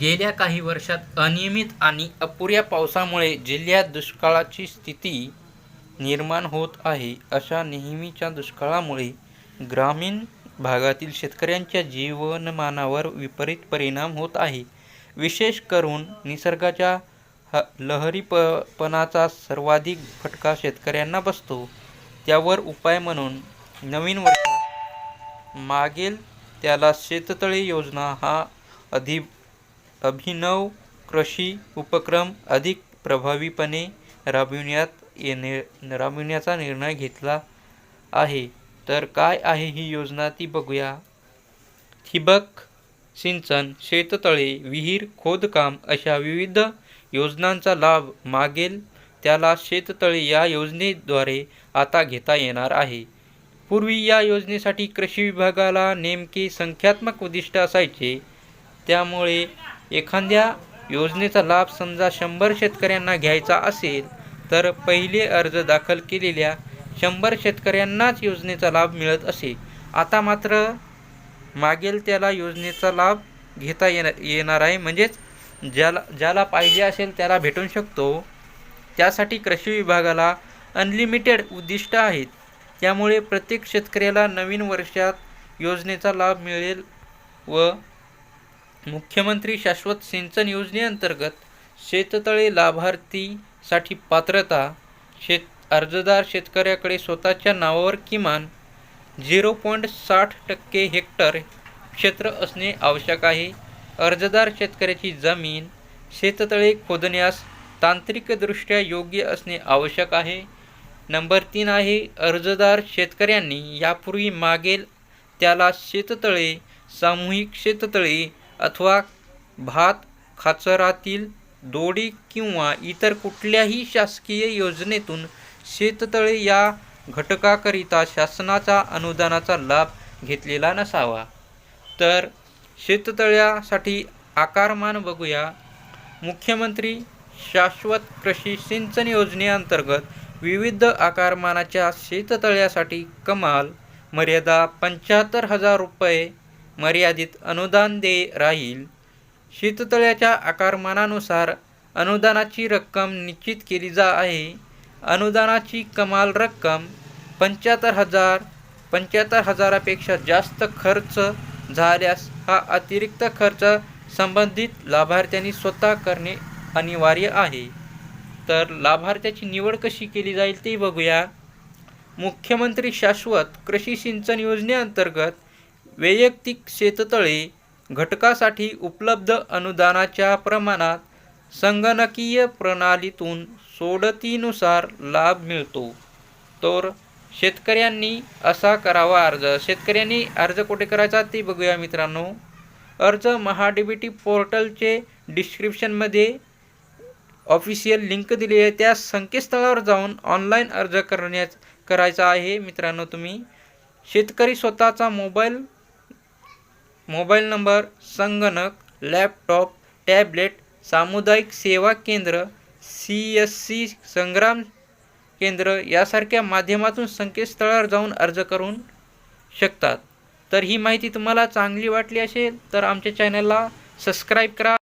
गेल्या काही वर्षात अनियमित आणि अपुऱ्या पावसामुळे जिल्ह्यात दुष्काळाची स्थिती निर्माण होत आहे. अशा नेहमीच्या दुष्काळामुळे ग्रामीण भागातील शेतकऱ्यांच्या जीवनमानावर विपरीत परिणाम होत आहे. विशेष करून निसर्गाच्या ह लहरीपणाचा सर्वाधिक फटका शेतकऱ्यांना बसतो. त्यावर उपाय म्हणून नवीन वर्षात मागेल त्याला शेततळे योजना हा अभिनव कृषी उपक्रम अधिक प्रभावीपणे राबविण्याचा निर्णय घेतला आहे. तर काय आहे ही योजना ती बघूया. ठिबक सिंचन, शेततळे, विहीर खोदकाम अशा विविध योजनांचा लाभ मागेल त्याला शेततळे या योजनेद्वारे आता घेता येणार आहे. पूर्वी या योजनेसाठी कृषी विभागाला नेमके संख्यात्मक उद्दिष्ट असायचे. त्यामुळे एखाद्या योजनेचा लाभ समजा शंभर शेतकऱ्यांना घ्यायचा असेल तर पहिले अर्ज दाखल केलेल्या शंभर शेतकऱ्यांनाच योजनेचा लाभ मिळत असे. आता मात्र मागेल त्याला योजनेचा लाभ घेता येणार आहे. म्हणजेच ज्याला ज्याला पाहिजे असेल त्याला भेटू शकतो. त्यासाठी कृषी विभागाला अनलिमिटेड उद्दिष्ट आहेत. त्यामुळे प्रत्येक शेतकऱ्याला नवीन वर्षात योजनेचा लाभ मिळेल व मुख्यमंत्री शाश्वत सिंचन योजनेअंतर्गत शेततळे लाभार्थीसाठी पात्रता, शेत अर्जदार शेतकऱ्याकडे स्वतःच्या नावावर किमान झिरो पॉईंट साठ टक्के हेक्टर क्षेत्र असणे आवश्यक आहे. अर्जदार शेतकऱ्याची जमीन शेततळे खोदण्यास तांत्रिकदृष्ट्या योग्य असणे आवश्यक आहे. नंबर तीन आहे अर्जदार शेतकऱ्यांनी यापूर्वी मागेल त्याला शेततळे, सामूहिक शेततळे अथवा भात खाचरातील दोडी किंवा इतर कुठल्याही शासकीय योजनेतून शेततळे या घटकाकरिता शासनाचा अनुदानाचा लाभ घेतलेला नसावा. तर शेततळ्यासाठी आकारमान बघूया. मुख्यमंत्री शाश्वत कृषी सिंचन योजनेअंतर्गत विविध आकारमानाच्या शेततळ्यासाठी कमाल मर्यादा पंच्याहत्तर हजार रुपये मर्यादित अनुदान दे राहील. शेततळ्याच्या आकारमानानुसार अनुदानाची रक्कम निश्चित केली जा आहे. अनुदानाची कमाल रक्कम पंच्याहत्तर हजार. पंच्याहत्तर हजारापेक्षा जास्त खर्च झाल्यास हा अतिरिक्त खर्च संबंधित लाभार्थ्यांनी स्वतः करणे अनिवार्य आहे. तर लाभार्थ्याची निवड कशी केली जाईल ते बघूया. मुख्यमंत्री शाश्वत कृषी सिंचन योजनेअंतर्गत वैयक्तिक शेततळे घटकासाठी उपलब्ध अनुदानाच्या प्रमाणात संगणकीय प्रणालीतून सोडतीनुसार लाभ मिळतो. तर शेतकऱ्यांनी असा करावा अर्ज? शेतकऱ्यांनी अर्ज कुठे करायचा ते बघूया मित्रांनो. अर्ज महाडीबीटी पोर्टलचे डिस्क्रिप्शनमध्ये ऑफिशियल लिंक दिली आहे. त्या संकेतस्थळावर जाऊन ऑनलाईन अर्ज करायचा आहे मित्रांनो तुम्ही. शेतकरी स्वतःचा मोबाईल मोबाईल नंबर, संगणक, लॅपटॉप, टॅबलेट, सामुदायिक सेवा केंद्र, सी यस सी संग्राम केंद्र यासारख्या माध्यमातून संकेतस्थळावर जाऊन अर्ज करून शकतात. तर ही माहिती तुम्हाला चांगली वाटली असेल तर आमच्या चॅनलला सबस्क्राईब करा.